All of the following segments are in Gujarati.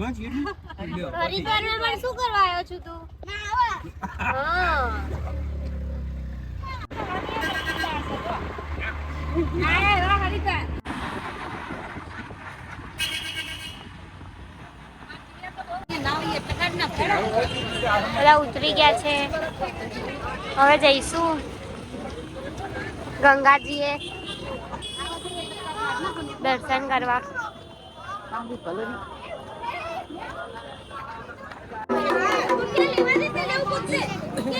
બસ એટલું. હરિદ્વારમાં પણ શું કરવા આવ્યો છું તું? હા. બધા ઉતરી ગયા છે. હવે જઈશું. ગંગાજીએ દર્શન કરવા.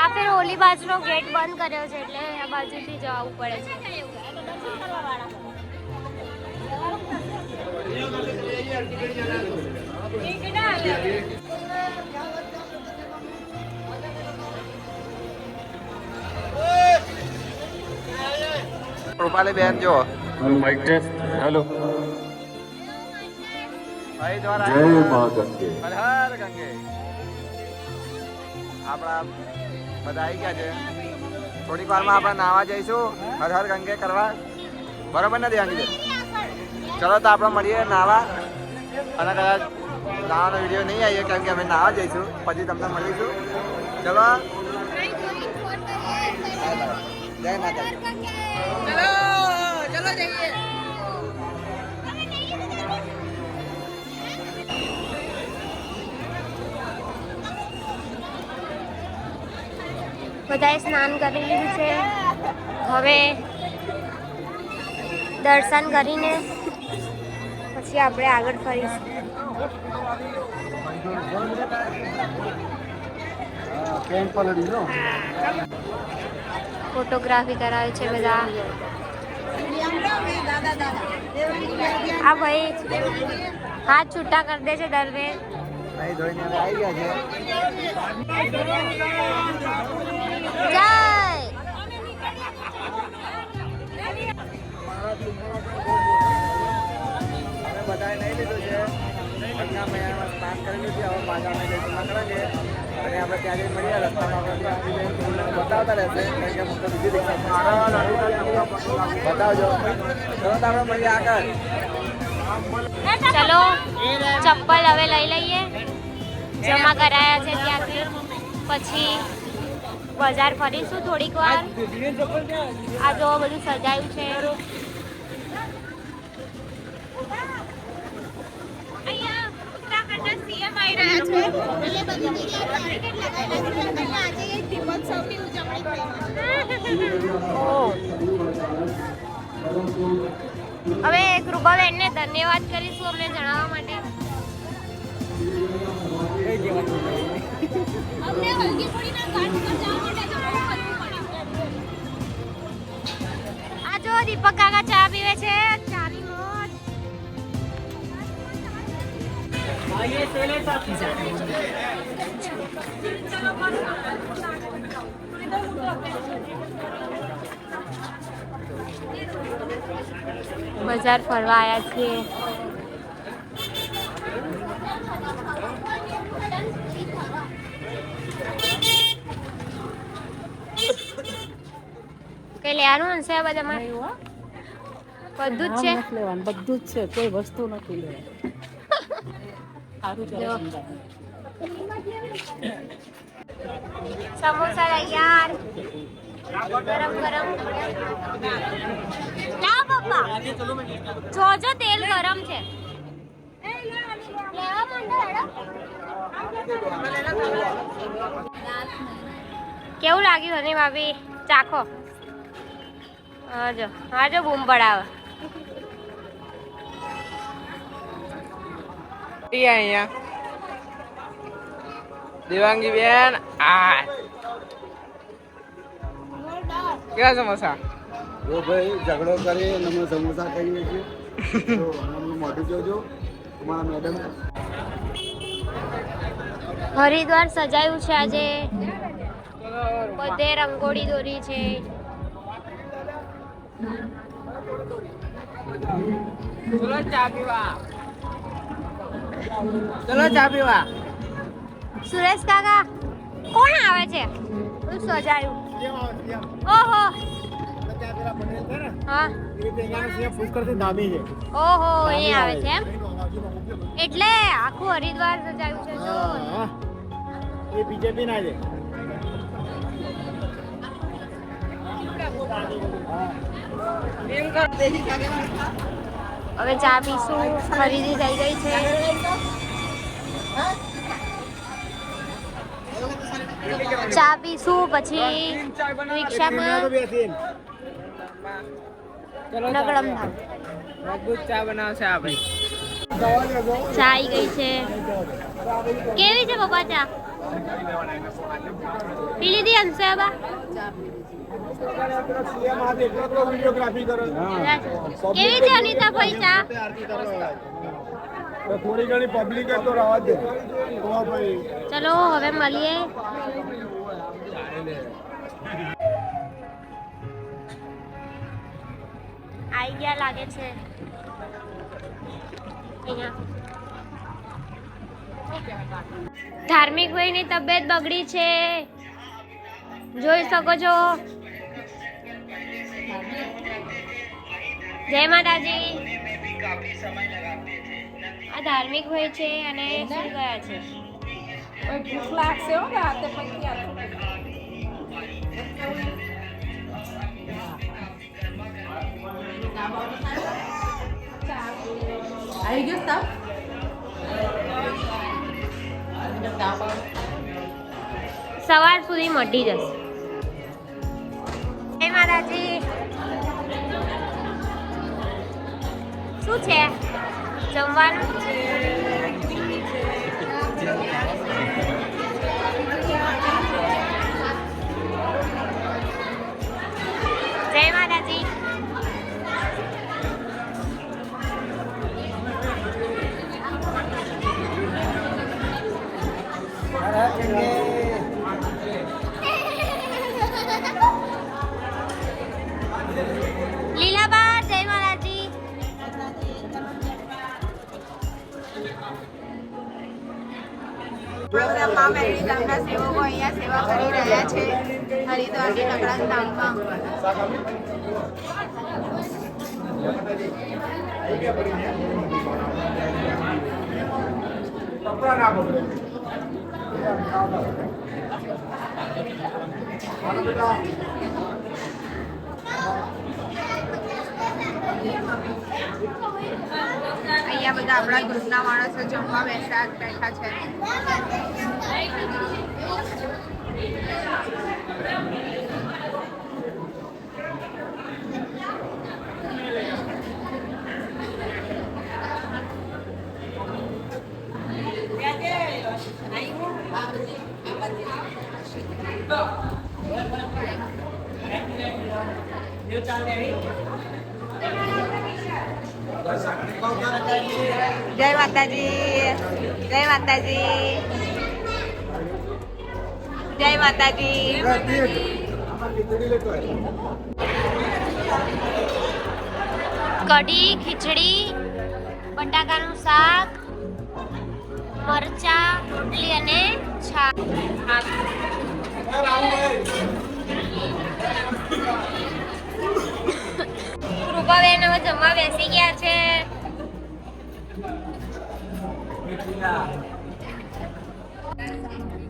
આ ફેર ઓલી બાજુનો ગેટ બંધ કર્યો છે એટલે આ બાજુથી જવું પડે છે. રૂપાલી બેન જો માઇક ટેસ્ટ હેલો ભાઈ દ્વારા જય મા ગંગે. હર હર ગંગે. આપણા બધા આવી ગયા છે. થોડીક વારમાં આપણે નાવા જઈશું હર હર ગંગે કરવા. બરોબર ને દેવાંગી ચલો તો આપણે મળીએ નાવા. અને કદાચ નાવાનો વીડિયો નહીં આવીએ કેમ કે અમે નાવા જઈશું. પછી તમને મળીશું. ચલો. જય માતા ચલો ચલો જઈએ. બધાએ સ્નાન કરી લીધું છે. હવે દર્શન કરીને પછી આપણે આગળ ફરીશું. ફોટોગ્રાફી કરાવે છે બધા. આ ભાઈ હાથ છૂટા કરી દે છે દરવે આવી ગયા છે. બતાવતા રહેશે બતાવજો ચલો તો આપણે મળીએ આગળ ચલો, ચપ્પલ હવે લઈ લઈએ. જમા કરાયા છે ત્યાંથી. પછી બજાર ફરીશું થોડીક વાર. આ જો બધું સજાયું છે. હવે કૃપાબેનને ધન્યવાદ કરીશું અમને જણાવવા માટે. અમને જો દીપક કાકા ચા પીવે છે ચાની મોજ. બજાર ફરવા આવ્યા છીએ. કઈ લેવાનું હશે આ બધામાં બધું જ છે? લેવાનું બધું જ છે કોઈ વસ્તુ નથી લેવાની. સમોસા તૈયાર ગરમ ગરમ. લાવ પપ્પા. જોજો તેલ ગરમ છે. લેવા માંડો કેવું લાગ્યું હની ભાભી? ચાખો. હાજો હાજો બૂમ પડાવે. અહીંયા. દેવાંગી બેન આ. કેવા સમોસા ઓ ભાઈ ઝઘડો કરી અને અમે સમોસા ખાઈએ છીએ મોઢું જોજો. તમારા મેડમ હરિદ્વાર સજાયું છે આજે. બધે રંગોળી દોરી છે. ચલો ચા પીવા. ચલો ચા પીવા. સુરેશ કાકા કોણ આવે છે? હું સજાયું. ઓહો. હા. ઓહો અહીં આવે છે એમ? એટલે આખું હરિદ્વાર સજાયું છે જો. એ બીજેપી ના છે. હવે ચા પીશું. ખરીદી થઈ ગઈ છે. ચા પીશું પછી રિક્ષામાં ચલો નગડમ ધામ. મજબૂત ચા બનાવશે આ ભાઈ. ચા આવી ગઈ છે. કેવી છે પપ્પા ચા? પી લીધી અંશે બા? કેવી છે અનિતા ભાઈ ચા? થોડી ઘણી પબ્લિક તો રહેવા દે ચલો હવે મળીએ. આઈ ગયા લાગે છે. ધાર્મિક ભાઈની તબિયત બગડી છે. જોઈ શકો છો. જય માતાજી. આ ધાર્મિક ભાઈ છે અને શું ગયા છે. ભૂખ લાગશે હો રાતે પછી આવી ગયો તાવ સવાર સુધી મટી જશે. જય મહારાજી શું છે? જમવાનું? પ્રોગ્રામમાં મેરડી ધામના સેવકો અહીંયા સેવા કરી રહ્યા છે. હરિદ્વારની નગરાન ધામમાં. અહીંયા બધા આપણા ગ્રુપના માણસો જમવા બેસા બેઠા છે. જય માતાજી જય માતાજી જય માતાજી કઢી, ખીચડી, બટાકાનું શાક, મરચા, રોટલી અને છાશ કૃપાબેન હવે જમવા બેસી ગયા છે Thank you.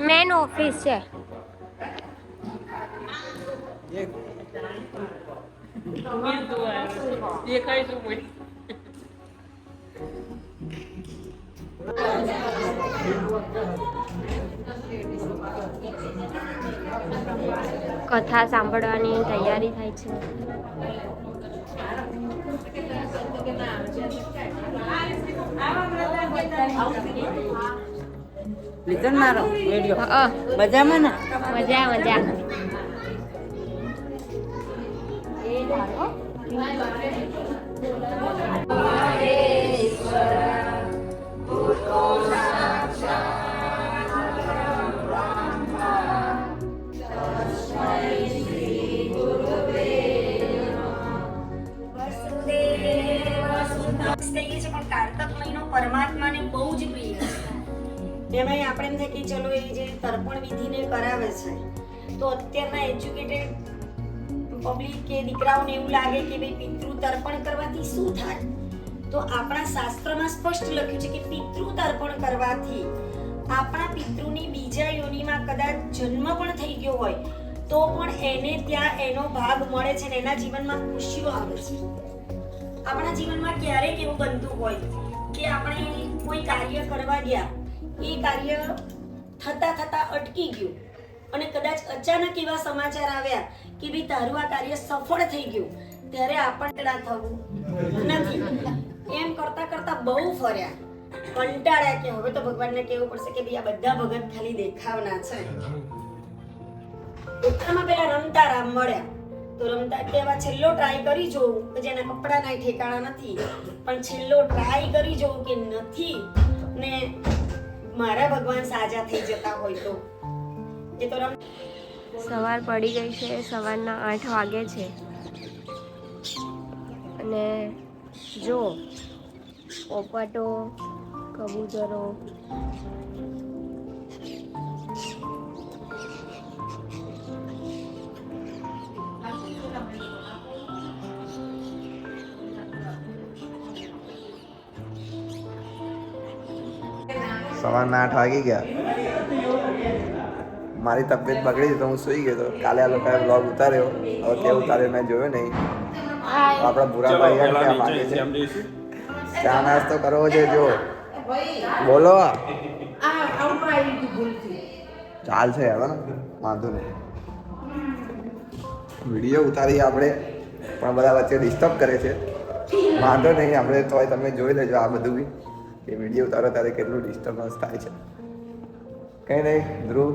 Main office છે. કથા સાંભળવાની તૈયારી થાય છે. લીધો ને મારો વીડિયો મજામાં ને? મજા મજા. છે પણ કારતક મહિનો છે એમાંય આપણે એમ થાય કે ચલો એ જે તર્પણ વિધિને કરાવે છે, તો અત્યારના એજ્યુકેટેડ પબ્લિક કે દીકરાઓને એવું લાગે કે ભાઈ પિતૃ તર્પણ કરવાથી શું થાય? તો આપણા શાસ્ત્રમાં સ્પષ્ટ લખ્યું છે કે પિતૃ તર્પણ કરવાથી આપણા પિતૃની બીજા યોનિમાં કદાચ જન્મ પણ થઈ ગયો હોય, તો પણ એને ત્યાં એનો ભાગ મળે છે ને એના જીવનમાં ખુશીઓ આવે છે. આપણા જીવનમાં ક્યારેક એવું બનતું હોય કે આપણે કોઈ કાર્ય કરવા ગયા એ કાર્ય થતા થતા અટકી ગયું. અને કદાચ અચાનક એવા સમાચાર આવ્યા કે ભાઈ તારું આ કાર્ય સફળ થઈ ગયું, ત્યારે આપણને થવું નથી. એમ કરતા કરતા બહુ ફર્યા. કંટાળ્યા કે હવે તો ભગવાનને કહેવું પડશે કે ભાઈ આ બધા ભગત ખાલી દેખાવના છે. ઉત્તરમાં પેલા રમતા રામ મળ્યા. તો રમતા કે એવા છેલ્લો ટ્રાય કરી જોઉં, કે જેના કપડાના ઠેકાણા નથી. પણ છેલ્લો ટ્રાય કરી જોઉં કે નથી. ને મારા ભગવાન સાજા થઈ જતા હોય તો. એ તો સવાર પડી ગઈ છે, સવારના આઠ વાગે છે. અને જો પોપટો કબૂતરો સવારના આઠ વાગી ગયા. મારી તબિયત બગડી હતી તો હું સૂઈ ગયો તો કાલે આ લોકોએ બ્લોગ ઉતાર્યો. હવે કે ઉતાર્યો મેં જોયો નહીં. આપણા ભૂરાભાઈ માગે છે? ચા નાસ્તો કરવો છે જો બોલો ચાલ છે હવે ને. વાંધો નહીં. વીડિયો ઉતારીએ આપણે. પણ બધા વચ્ચે ડિસ્ટર્બ કરે છે. વાંધો નહીં આપણે તોય તમે જોઈ લેજો આ બધું બી. કે વીડિયો ઉતારો ત્યારે કેટલું ડિસ્ટર્બન્સ થાય છે. કંઈ નહીં ધ્રુવ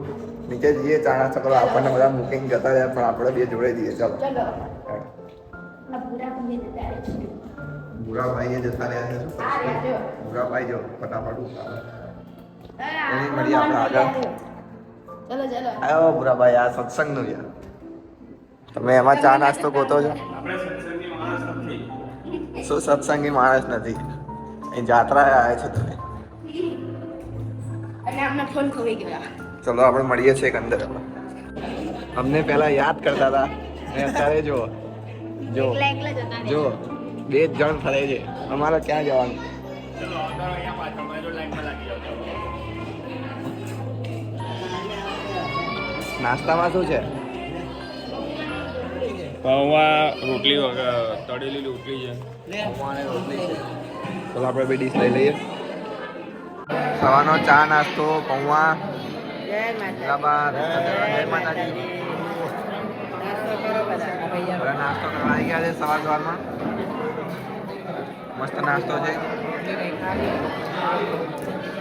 નીચે જઈએ ચા નાસ્તો કરો આપણને બધા બુકિંગ જતા રહ્યા પણ આપણે બે જોડે જઈએ ચાલો. ભૂરાભાઈએ જતા રહ્યા છે. ભૂરાભાઈ જો ફટાફટ એની મળીએ આપણે આગળ. આવ્યો ભૂરાભાઈ આ સત્સંગનું યાર તમે એમાં ચા નાસ્તો ગોતો છો? શું સત્સંગી માણસ નથી? એ જાત્રા આવ્યા છે તમે. અને આમના ફોન ખોવાઈ ગયા. ચલો આપણે મળીએ છીએ એક અંદર. અમને પહેલા યાદ કરતા હતા. અને અત્યારે જો જો જો બે જ જણ ફરે છે. અમારે ક્યાં જવાનું? નાસ્તામાં શું છે? પૌવા રોટલી વગર તળેલી રોટલી છે. ચલો આપણે બે ડીશ લઈ લઈએ. સવારનો ચા નાસ્તો પૌવા. માતા જય માતાજી. નાસ્તો કરવા આવી ગયા છે સવાર સવારમાં. મસ્ત નાસ્તો છે.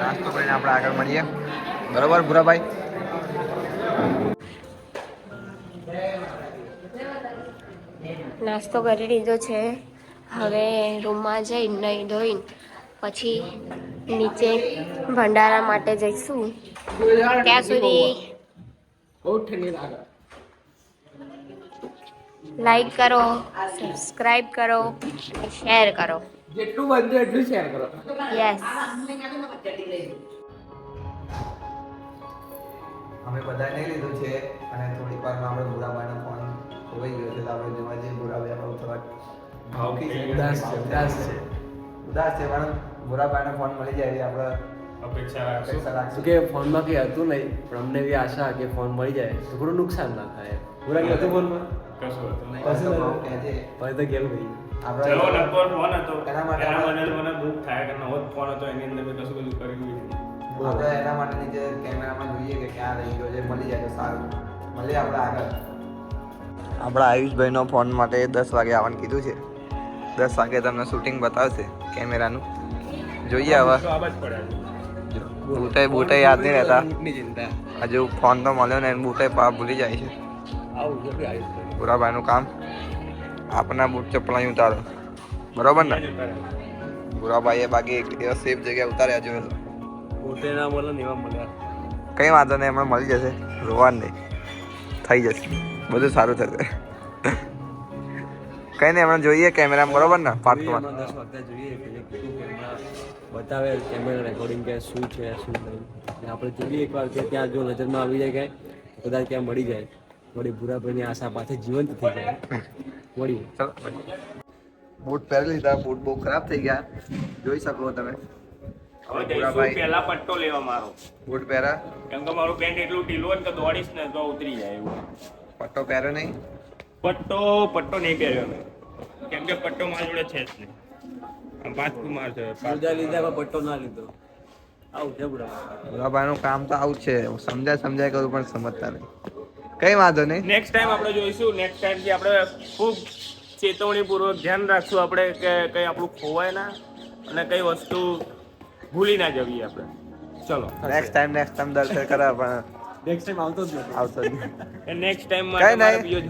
નાસ્તો કરીને આપણે આગળ મળીએ. બરોબર ભૂરાભાઈ? નાસ્તો કરી લીધો છે. હવે રૂમમાં જઈ નહીં ધોઈને પછી નીચે ભંડારા માટે જઈશું. ત્યાં સુધી લાઈક કરો સબસ્ક્રાઈબ કરો શેર કરો. જેટલું બનતું એટલું શેર કરો. યસ. અમે બધા લઈ લીધું છે અને થોડીક વારમાં આપણે ભૂરાભાઈનો ફોન ખોવાઈ ગયો છે તો આપણે જોવા જઈએ ભૂરાભાઈ આપણે થોડાક ભાવકી છે ઉદાસ છે ઉદાસ છે. ઉદાસ છે પણ ભૂરાભાઈનો ફોન મળી જાય આપણે અપેક્ષા રાખશું. કે ફોનમાં કંઈ હતું નહીં પણ અમને એવી આશા કે ફોન મળી જાય. તો થોડું નુકસાન ના થાય પૂરા કે હતું ફોનમાં કશું હતું નહીં. કશું તો નહોતું. કહેજે. પણ તો ગેમ ભાઈ આપણે ચલો નંબર ફોન હતો. એના માટે એના આપણે- મને દુઃખ થાય કે નવો ફોન હતો એની અંદર મેં કશું બધું કર્યું આપણે એના માટે નીચે કેમેરામાં જોઈએ કે ક્યાં રહી ગયો છે મળી જાય તો સારું. મળીએ આપણે આગળ. આપણા આયુષભાઈનો ફોન માટે દસ વાગે આવવાનું કીધું છે. દસ વાગે તમને શૂટિંગ બતાવશે કેમેરાનું જોઈએ હવે. બુટે બૂટે યાદ નહીં રહેતા. હજુ ફોન તો મળ્યો ને બૂટે પા ભૂલી જાય છે. પુરાભાઈનું કામ. આપના બૂટ ચપ્પલ અહીં ઉતારો. બરોબર ને? પુરાભાઈએ બાકી એક દિવસ સેફ જગ્યાએ ઉતાર્યા જોયેલો. બૂટે ના મળે ને એવા મળ્યા. કંઈ વાંધો નહીં એમણે મળી જશે. રોવાનું નહીં. થઈ જશે. બધું સારું થશે. કંઈ નહીં હમણાં જોઈએ કેમેરા બરોબર ને? પાર્ટમાં દસ જોઈએ બતાવે કેમેરા રેકોર્ડિંગ કે શું છે શું નહીં. અને આપણે જોઈએ એકવાર કે ત્યાં જો નજરમાં આવી જાય કે કદાચ ત્યાં મળી જાય. વળી ભૂરાભાઈની આશા પાસે જીવંત થઈ જાય. વળી. ચલો બૂટ પહેરી લીધા બૂટ બહુ ખરાબ થઈ ગયા. જોઈ શકો તમે. પહેલા પટ્ટો લેવા મારો. બૂટ પહેરા. કેમ કે મારું પેન્ટ એટલું ઢીલું કે દોડીશ ને તો ઉતરી જાય એવું. પટ્ટો પહેરો નહીં? પટ્ટો પટ્ટો નહીં પહેર્યો અમે. કેમ કે પટ્ટો મારા જોડે છે જ નહીં. આમ છે પૂજા લીધા પણ પટ્ટો ના લીધો. આવું છે પુરાભાઈનું કામ તો આવું છે. હું સમજાય સમજાય કરું પણ સમજતા નહીં. કંઈ વાંધો નહીં. નેક્સ્ટ ટાઈમ આપણે જોઈશું. નેક્સ્ટ ટાઈમથી આપણે ખૂબ ચેતવણીપૂર્વક ધ્યાન રાખશું આપણે કે કઈ આપણું ખોવાય ના અને કઈ વસ્તુ ભૂલી ના જવી આપણે. ચલો. નેક્સ્ટ ટાઈમ નેક્સ્ટ ટાઈમ દર્શન કરા પણ નેક્સ્ટ ટાઈમ આવતો જ નથી. આવતો જ નેક્સ્ટ ટાઈમ કઈ નહીં. બીજો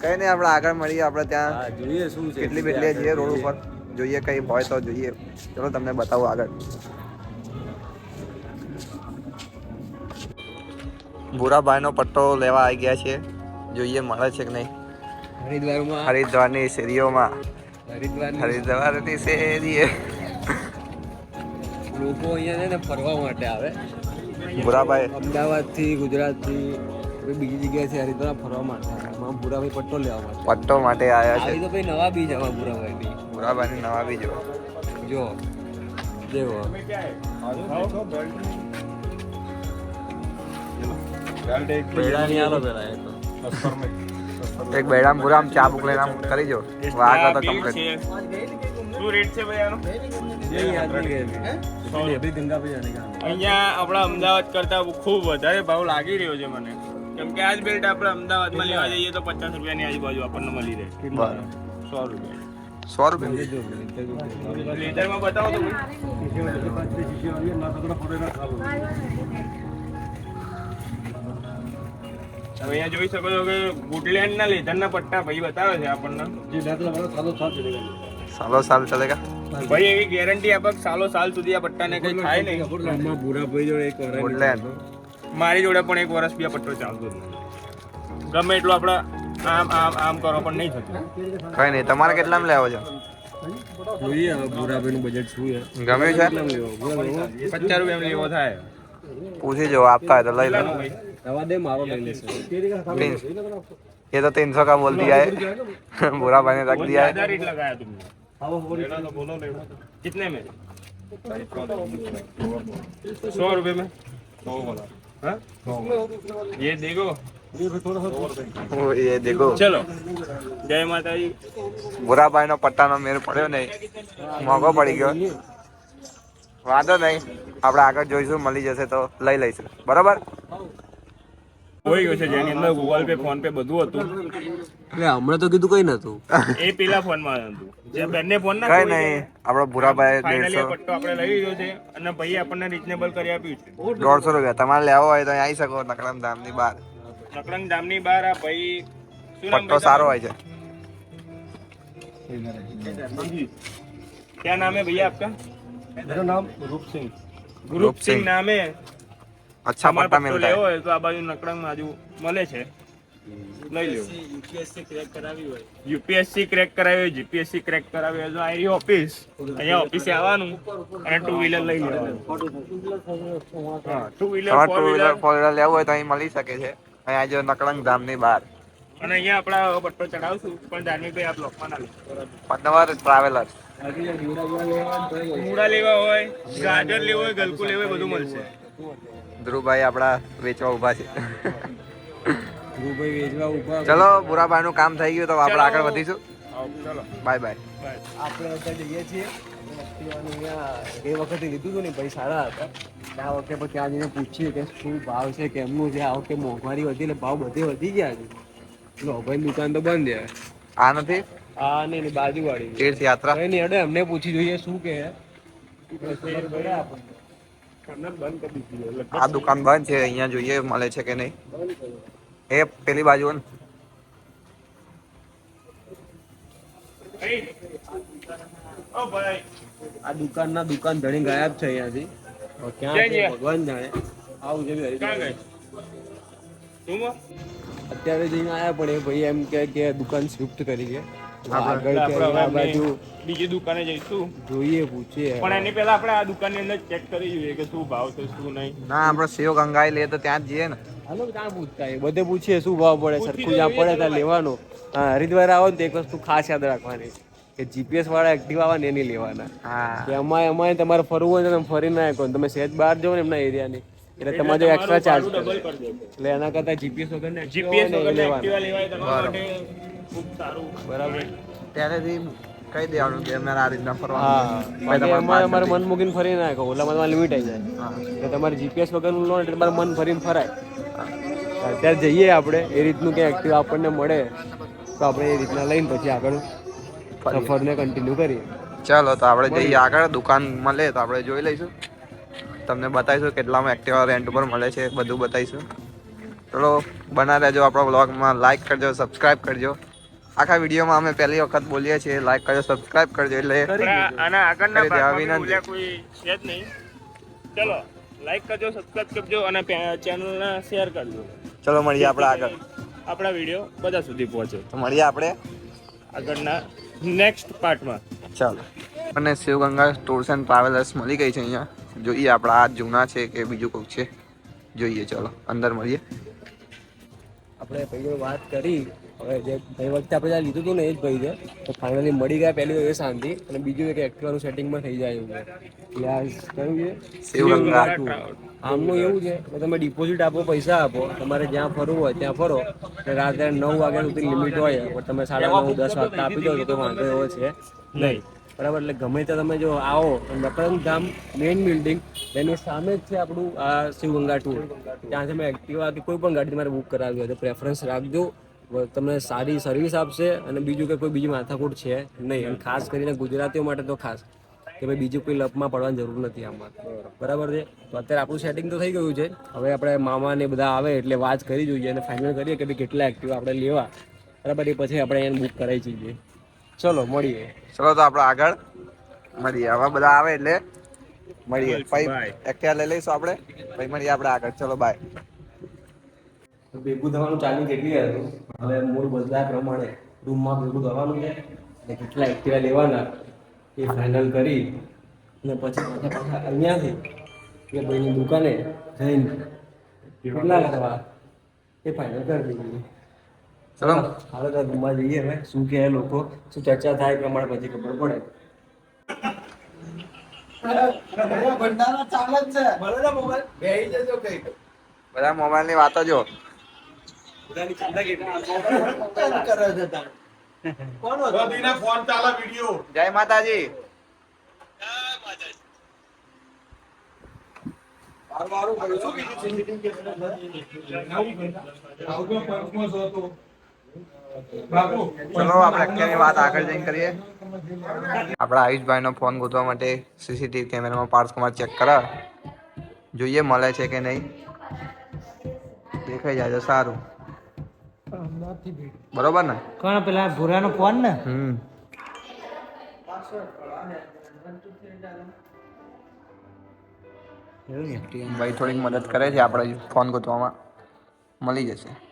કંઈ નહીં આપણે આગળ મળીએ આપણે ત્યાં જોઈએ શું છે કેટલી બેટલી જઈએ રોડ ઉપર. જોઈએ કઈ હોય તો જોઈએ. ચલો તમને બતાવું આગળ. ભૂરાભાઈનો પટ્ટો લેવા આવી ગયા છે. જોઈએ મળે છે કે નહીં? હરિદ્વારમાં. હરિદ્વારની શેરીઓમાં. હરિદ્વારની. શેરીએ. લોકો અહીંયા છે ને ફરવા માટે આવે. ભૂરાભાઈ. અમદાવાદથી ગુજરાતથી બીજી જગ્યાએથી હરિદ્વાર ફરવા માટે આવે. ભૂરાભાઈ પટ્ટો લેવા માટે. પટ્ટો માટે આવ્યા છે. તો ભાઈ નવા બીજ આવા ભૂરાભાઈની ભૂરાભાઈની નવા બીજ જો. જેવો એક બેડામ ભૂરામ ચા બુક લેવા કરી જો. વાત તો કમ્પ્લીટ શું રેટ છે અહીંયા આપણા અમદાવાદ કરતા ખૂબ વધારે ભાવ લાગી રહ્યો છે મને. કેમ કે આજ બેલ્ટ આપણે અમદાવાદમાં લેવા જઈએ તો પચાસ રૂપિયાની આજુબાજુ આપણને મળી રહે. બરાબર. સો રૂપિયા. સો રૂપિયા? લેધરમાં બતાવો તો હવે અહીંયા જોઈ શકો છો કે વુડલેન્ડ ના લેધરના પટ્ટા ભાઈ બતાવે છે આપણને. સાલો સાલ ચલેગા? ભાઈ એવી ગેરંટી આપક સાલો સાલ સુધી આ પટ્ટાને કઈ થાય નહીં. બુરા ભાઈ જોડે એક મારી જોડે પણ એક વર્ષ બી આ પટ્ટો ચાલતો જ નહીં. ગમે એટલું આપણે આમ આમ આમ કરો પણ નહીં થતું કઈ નહીં તમારે કેટલામાં લેવો છે જોઈએ હવે ભૂરાભાઈનું બજેટ શું છે ગમ્યું છે કેટલામાં લેવો ભૂરાભાઈ પચાસ રૂપિયા લેવો થાય પૂછી જો આપતા હોય તો લઈ લો રવા દે મારો લઈ લેશે तीन ये तो तीन सौ का बोल दिया है बुरा भाई ने रख दिया है ज्यादा रेट लगाया तुमने लेना तो बोलो लेना कितने में सौ रुपए में हाँ? ये देखो वो ये देखो चलो जय माता दी बुरा भाई નો પટ્ટાનો મેર પડ્યો નહીં મોંઘો પડી ગયો વાંધો નહીં આપણે આગળ જોઈશું મળી જશે તો લઈ લઈશું બરોબર હોઈ ગયો છે જેની અંદર ગૂગલ પે ફોન પે બધું હતું એટલે હમણાં તો કીધું કઈ નતું એ પેલા ફોન માં હતું જે બંને ફોન ના કઈ નહીં આપણો ભૂરાભાઈ ફાઇનલી દેડસો પટ્ટો આપણે લઈ લીધો છે અને ભાઈ આપણને રીઝનેબલ કરી આપ્યું છે દોઢસો રૂપિયા તમારે લેવો હોય તો અહીં આવી શકો નકળમ ધામની બહાર નકરંગ ધામની બહાર આ ભાઈ શું નામ પટ્ટો સારો હોય છે क्या नाम है भैया आपका मेरा नाम रूप सिंह रूप ग्रुप सिंह। सिंह नाम है અચ્છા પટ્ટા મિલતા લેવો હોય તો આ બાજુ નકળંગ બાજુ મળે છે. લઈ લેવો યુપીએસસી ક્રેક કરાવી હોય. જીપીએસસી ક્રેક કરાવી હોય તો આ રહી ઓફિસ. અહીંયા ઓફિસે આવવાનું. અને ટુ વ્હીલર લઈ લેવાનું. Two wheeler two wheeler four wheeler લેવું હોય તો અહીં મળી શકે છે. અહીંયા જો નકળંગ ધામની બહાર. અને અહીંયા આપણા પટ્ટો ચડાવશું પણ ધાર્મિક ભાઈ આ બ્લોકમાં ના પદ્મવર હોય મૂળા લેવા હોય ગાજર લેવું હોય ગલકુ લેવું હોય બધું મળશે. ધ્રુવભાઈ આપણા વેચવા ઊભા છે. ધ્રુવભાઈ વેચવા ઊભા ચલો બુરાભાઈનું કામ થઈ ગયું તો આપણે આગળ વધીશું. ચલો. Bye bye. આપણે અત્યારે જઈએ છીએ. એ વખતે લીધું હતું ને ભાઈ સારા હતા. આ વખતે પણ ત્યાં જઈને પૂછીએ કે શું ભાવ છે કેમનું છે? આ વખતે મોંઘવારી વધી એટલે ભાવ બધે વધી ગયા છે. લોભાઈ ભાઈ દુકાન તો બંધ છે. આ નથી? આ ને એની બાજુવાળી. તીર્થયાત્રા નહીં અડે એમને પૂછી જોઈએ શું કે આપણને. આ દુકાન બંધ છે અહીંયા જોઈએ મળે છે કે નહીં. એ પેલી બાજુ આ દુકાન ના દુકાન ધણી ગાયબ છે અહીંયાથી. ક્યાં? ભગવાન જાણે. આવું જેવી હરી. અત્યારે જઈને આયા પણ એ ભાઈ એમ કે કે દુકાન શિફ્ટ કરી છે આગળ કે આ બાજુ બીજી દુકાને જઈશું. જોઈએ પૂછીએ પણ એની પહેલા આપણે આ દુકાનની અંદર ચેક કરી જોઈએ કે શું ભાવ છે શું નહીં. ના આપણે સેવ ગંગાઈ લઈએ તો ત્યાં જ જઈએ ને. હાલો ત્યાં પૂછતા એ? બધે પૂછીએ શું ભાવ પડે? સરખું જ્યાં પડે ત્યાં લેવાનું. હા હરિદ્વાર આવો ને તો એક વસ્તુ ખાસ યાદ રાખવાની કે જીપીએસ વાળા એક્ટિવ આવે ને એની લેવાના. હા. કે અમાય અમાય તમારે ફરવું હોય તો તમે ફરી ના શકો તમે સહેજ બહાર જાઓ ને એમના એરિયાની એટલે તમારે એક્સ્ટ્રા ચાર્જ ડબલ કરી દેશે એટલે એના કરતા જીપીએસ વગર ને જીપીએસ વગર લેવાય તમારા માટે ખૂબ સારું. બરાબર. ત્યારેથી કહી દેવાનું કે અમારે આ રીતના હા. ફરવાનું અમારે અમારે મન મૂકીને ફરી ના શકો ઓલામાં તમારે લિમિટ આવી જાય. એટલે તમારે જીપીએસ વગરનું લો એટલે તમારે મન ફરીને ફરાય. અત્યારે જઈએ આપણે. એ રીતનું કે એક્ટિવ આપણને મળે તો આપણે એ રીતના લઈને પછી આગળ સફરને કન્ટિન્યુ કરીએ. ચાલો તો આપણે જઈએ આગળ. દુકાન મળે તો આપણે જોઈ લઈશું. તમને બતાવીશું કેટલામાં એક્ટિવા રેન્ટ ઉપર મળે છે બધું બતાવીશું. ચલો બના રહેજો આપણા બ્લોગમાં લાઈક કરજો સબસ્ક્રાઇબ કરજો. આખા વિડીયોમાં અમે પહેલી વખત બોલીએ છીએ લાઈક કરજો સબસ્ક્રાઇબ કરજો એટલે અને આગળના ભાગમાં કોઈ છે જ નહીં. ચલો લાઈક કરજો સબસ્ક્રાઇબ કરજો અને ચેનલને શેર કરજો. ચલો મળીએ આપણે આગળ. આપણા વીડિયો બધા સુધી પહોંચે. તો મળીએ આપણે આગળના નેક્સ્ટ પાર્ટમાં ચાલો. અને શિવગંગા ટૂર્સ એન્ડ ટ્રાવેલર્સ મળી ગઈ છે અહીંયા. જોઈએ આપણા આ જૂના છે કે બીજું કોઈક છે? જોઈએ ચલો અંદર મળીએ. આપણે ભાઈ વાત કરી. હવે જે ભાઈ વખતે આપણે જ્યાં લીધું હતું ને એ જ ભાઈ છે. તો ફાઇનલી મળી ગયા પહેલી તો એ શાંતિ. અને બીજું એક એક્ટિવાનું સેટિંગમાં થઈ જાય એવું એટલે કયું છે? શિવગંગા. આમનું એવું છે કે તમે ડિપોઝિટ આપો પૈસા આપો. તમારે જ્યાં ફરવું હોય ત્યાં ફરો. રાત્રે નવ વાગ્યા સુધી લિમિટ હોય પણ તમે સાડા નવ દસ વાગતા આપી દો તો વાંધો એવો છે નહીં. બરાબર? એટલે ગમે ત્યાં તમે જો આવો નકરંગ ધામ મેઇન બિલ્ડિંગ એની સામે જ છે આપણું આ શિવગંગા ટૂર ત્યાં તમે એક્ટિવા કે કોઈ પણ ગાડી તમારે બુક કરાવવી હોય તો પ્રેફરન્સ રાખજો. તમને સારી સર્વિસ આપશે અને બીજું કે કોઈ બીજી માથાકૂટ છે નહીં. અને ખાસ કરીને ગુજરાતીઓ માટે તો ખાસ, કે ભાઈ બીજું કોઈ લપમાં પડવાની જરૂર નથી આમાં. બરાબર છે? તો અત્યારે આપણું સેટિંગ તો થઈ ગયું છે. હવે આપણે મામા ને બધા આવે એટલે વાત કરી જોઈએ અને ફાઇનલ કરીએ કે ભાઈ કેટલા એક્ટિવ આપણે લેવા. બરાબર? એ પછી આપણે એને બુક કરાવી છીએ ચલો મળીએ. ચલો તો આપણે આગળ મળીએ. હવે બધા આવે એટલે મળીએ. ભાઈ. એક્ટિવા લઈ લઈશું આપણે. પછી મળીએ આપણે આગળ. ચલો બાય ભેગું થવાનું ચાલુ કેટલી હતું? હવે મૂળ બધા પ્રમાણે રૂમમાં ભેગું થવાનું છે અને કેટલા એક્ટિવા લેવાના એ ફાઇનલ કરી અને પછી પાછા પાછા અહીંયાથી કે ભાઈની દુકાને જઈને કેટલા કરવા એ ફાઇનલ કરી દઈએ ચલો. હાલો તો રૂમમાં જઈએ હવે. શું કહે લોકો? શું ચર્ચા થાય એ પ્રમાણે પછી ખબર પડે. બધા મોબાઈલની વાતો જો જય માતાજી. ચલો આપણે અત્યારની વાત આગળ જઈને કરીએ. આપણા આયુષભાઈ નો ફોન ગોતવા માટે સીસીટીવી કેમેરામાં પાર્ટ્સ કમાર ચેક કરા. જોઈએ મળે છે કે નહીં? દેખાઈ જાય તો સારું. બરોબર ને? કોણ પેલા ભૂરાનો ફોન ને? હમ. ભાઈ થોડીક મદદ કરે છે આપણે ફોન ગોતવામાં. મળી જશે.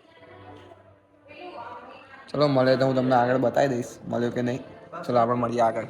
ચલો, મળે તો હું તમને આગળ બતાવી દઈશ. મળ્યો કે નહીં? ચલો, આપણે મળીએ આગળ.